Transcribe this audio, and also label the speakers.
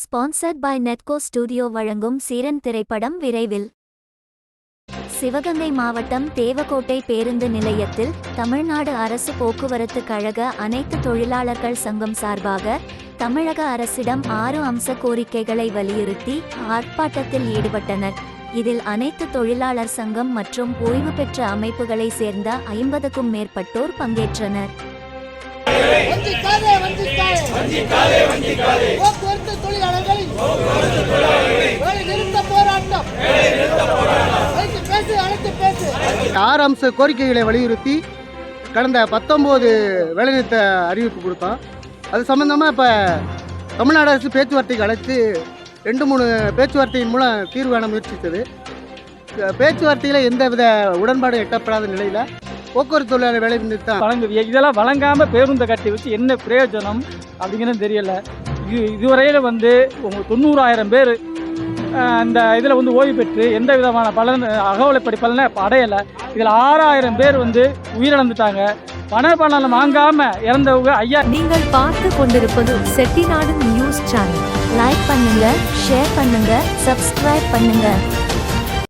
Speaker 1: Sponsored by நெட்கோ studio வழங்கும் சீரன் திரைப்படம் விரைவில். சிவகங்கை மாவட்டம் தேவக்கோட்டை பேருந்து நிலையத்தில் தமிழ்நாடு அரசு போக்குவரத்து கழக அனைத்து தொழிலாளர்கள் சங்கம் சார்பாக தமிழக அரசிடம் ஆறு அம்ச கோரிக்கைகளை வலியுறுத்தி ஆர்ப்பாட்டத்தில் ஈடுபட்டனர். இதில் அனைத்து தொழிலாளர் சங்கம் மற்றும் ஓய்வு பெற்ற அமைப்புகளை சேர்ந்த ஐம்பதுக்கும் மேற்பட்டோர் பங்கேற்றனர்.
Speaker 2: ஆறு அம்ச கோரிக்கைகளை வலியுறுத்தி கடந்த பத்தொம்போது வேலைநிறுத்த அறிவிப்பு கொடுத்தோம். அது சம்மந்தமாக இப்போ தமிழ்நாடு அரசு பேச்சுவார்த்தைக்கு அழைத்து ரெண்டு மூணு பேச்சுவார்த்தையின் மூலம் தீர்வு காண முயற்சித்தது. பேச்சுவார்த்தையில் பேச்சுவார்த்தையில் எந்தவித உடன்பாடு எட்டப்படாத நிலையில் போக்குவரத்து தொழிலாளர் வேலை நிறுத்தம்.
Speaker 3: வழங்கு இதெல்லாம் வழங்காமல் பேருந்தை கட்டி வச்சு என்ன பிரயோஜனம் அப்படிங்கிறது தெரியலை. இது இதுவரையில் வந்து உங்க தொண்ணூறாயிரம் பேர் அந்த இதில் வந்து ஓய்வு பெற்று எந்த விதமான பலன் அகவலைப்படி பலனை அடையலை. இதில் ஆறாயிரம் பேர் வந்து உயிரிழந்துட்டாங்க. பண பலன் வாங்காம இறந்தவங்க ஐயா.
Speaker 1: நீங்கள் பார்த்து கொண்டிருப்பது செட்டிநாடு நியூஸ் சேனல். லைக் பண்ணுங்க ஷேர் பண்ணுங்க சப்ஸ்கிரைப் பண்ணுங்க.